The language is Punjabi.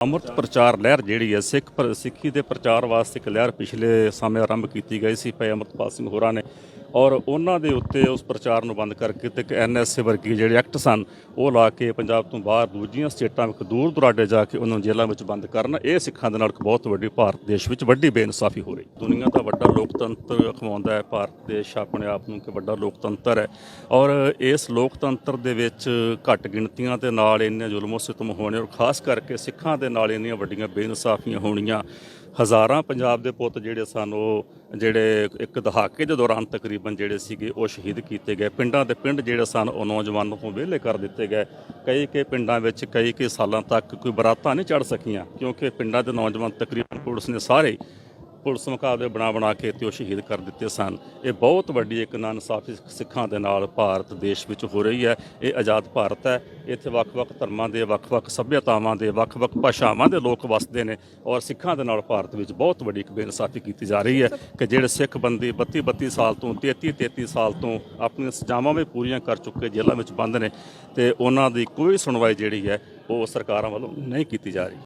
ਅੰਮ੍ਰਿਤ ਪ੍ਰਚਾਰ ਲਹਿਰ ਜਿਹੜੀ ਹੈ, ਸਿੱਖ ਪਰ- ਸਿੱਖੀ ਦੇ ਪ੍ਰਚਾਰ ਵਾਸਤੇ ਇੱਕ ਲਹਿਰ ਪਿਛਲੇ ਸਮੇਂ ਆਰੰਭ ਕੀਤੀ ਗਈ ਸੀ। ਭਾਈ ਅੰਮ੍ਰਿਤਪਾਲ ਸਿੰਘ ਹੋਰਾਂ ਨੇ ਔਰ ਉਹਨਾਂ ਦੇ ਉੱਤੇ ਉਸ ਪ੍ਰਚਾਰ ਨੂੰ ਬੰਦ ਕਰਕੇ ਤੇ ਇੱਕ ਐਨਐਸਏ ਵਰਗੀ ਜਿਹੜੇ ਐਕਟ ਸਨ, ਉਹ ਲਾ ਕੇ ਪੰਜਾਬ ਤੋਂ ਬਾਹਰ ਦੂਜੀਆਂ ਸਟੇਟਾਂ ਵਿੱਚ ਦੂਰ ਦੁਰਾਡੇ ਜਾ ਕੇ ਉਹਨਾਂ ਨੂੰ ਜੇਲ੍ਹਾਂ ਵਿੱਚ ਬੰਦ ਕਰਨਾ, ਇਹ ਸਿੱਖਾਂ ਦੇ ਨਾਲ ਇੱਕ ਬਹੁਤ ਵੱਡੀ ਭਾਰਤ ਦੇਸ਼ ਵਿੱਚ ਵੱਡੀ ਬੇਇਨਸਾਫੀ ਹੋ ਰਹੀ। ਦੁਨੀਆ ਦਾ ਵੱਡਾ ਲੋਕਤੰਤਰ ਅਖਵਾਉਂਦਾ ਹੈ, ਭਾਰਤ ਦੇਸ਼ ਆਪਣੇ ਆਪ ਨੂੰ ਕਿ ਵੱਡਾ ਲੋਕਤੰਤਰ ਹੈ ਔਰ ਇਸ ਲੋਕਤੰਤਰ ਦੇ ਵਿੱਚ ਘੱਟ ਗਿਣਤੀਆਂ ਦੇ ਨਾਲ ਇੰਨੇ ਜ਼ੁਲਮੋ ਸਿਤਮ ਹੋਣੇ ਔਰ ਖਾਸ ਕਰਕੇ ਸਿੱਖਾਂ ਦੇ ਨਾਲ ਇੰਨੀਆਂ ਵੱਡੀਆਂ ਬੇਇਨਸਾਫੀਆਂ ਹੋਣੀਆਂ, ਹਜ਼ਾਰਾਂ ਪੰਜਾਬ ਦੇ ਪੁੱਤ ਜਿਹੜੇ ਸਨ, ਉਹ ਜਿਹੜੇ ਇੱਕ ਦਹਾਕੇ ਦੇ ਦੌਰਾਨ ਤਕਰੀਬਨ ਤਕਰੀਬਨ ਜਿਹੜੇ ਸੀਗੇ ਉਹ ਸ਼ਹੀਦ ਕੀਤੇ ਗਏ। ਪਿੰਡਾਂ ਦੇ ਪਿੰਡ ਜਿਹੜੇ ਸਨ, ਉਹ ਨੌਜਵਾਨ ਤੋਂ ਵਿਹਲੇ ਕਰ ਦਿੱਤੇ ਗਏ। ਕਈ ਕਈ ਪਿੰਡਾਂ ਵਿੱਚ ਕਈ ਕਈ ਸਾਲਾਂ ਤੱਕ ਕੋਈ ਬਰਾਤਾਂ ਨਹੀਂ ਚੜ ਸਕੀਆਂ, ਕਿਉਂਕਿ ਪਿੰਡਾਂ ਦੇ ਨੌਜਵਾਨ ਤਕਰੀਬਨ ਪੁਲਿਸ ਨੇ ਸਾਰੇ ਪੁਲਿਸ ਮੁਕਾਬਲੇ ਬਣਾ ਬਣਾ ਕੇ ਤੇ ਉਹ ਸ਼ਹੀਦ ਕਰ ਦਿੱਤੇ ਸਨ। ਇਹ ਬਹੁਤ ਵੱਡੀ ਇੱਕ ਨਾਇਨਸਾਫੀ ਸਿੱਖਾਂ ਦੇ ਨਾਲ ਭਾਰਤ ਦੇਸ਼ ਵਿੱਚ ਹੋ ਰਹੀ ਹੈ। ਇਹ ਆਜ਼ਾਦ ਭਾਰਤ ਹੈ। ਇੱਥੇ ਵੱਖ-ਵੱਖ ਧਰਮਾਂ ਦੇ ਵੱਖ-ਵੱਖ ਸੱਭਿਅਤਾਵਾਂ ਦੇ ਵੱਖ-ਵੱਖ ਭਾਸ਼ਾਵਾਂ ਦੇ ਲੋਕ ਵੱਸਦੇ ਨੇ ਔਰ ਸਿੱਖਾਂ ਦੇ ਨਾਲ ਭਾਰਤ ਵਿੱਚ ਬਹੁਤ ਵੱਡੀ ਇੱਕ ਬੇਇਨਸਾਫੀ ਕੀਤੀ ਜਾ ਰਹੀ ਹੈ ਕਿ ਜਿਹੜੇ ਸਿੱਖ ਬੰਦੇ 32 32 ਸਾਲ ਤੋਂ 33 33 ਸਾਲ ਤੋਂ ਆਪਣੀਆਂ ਸਜ਼ਾਵਾਂ ਵੀ ਪੂਰੀਆਂ ਕਰ ਚੁੱਕੇ, ਜੇਲ੍ਹਾਂ ਵਿੱਚ ਬੰਦ ਨੇ ਤੇ ਉਹਨਾਂ ਦੀ ਕੋਈ ਸੁਣਵਾਈ ਜਿਹੜੀ ਹੈ ਉਹ ਸਰਕਾਰਾਂ ਵੱਲੋਂ ਨਹੀਂ ਕੀਤੀ ਜਾ ਰਹੀ।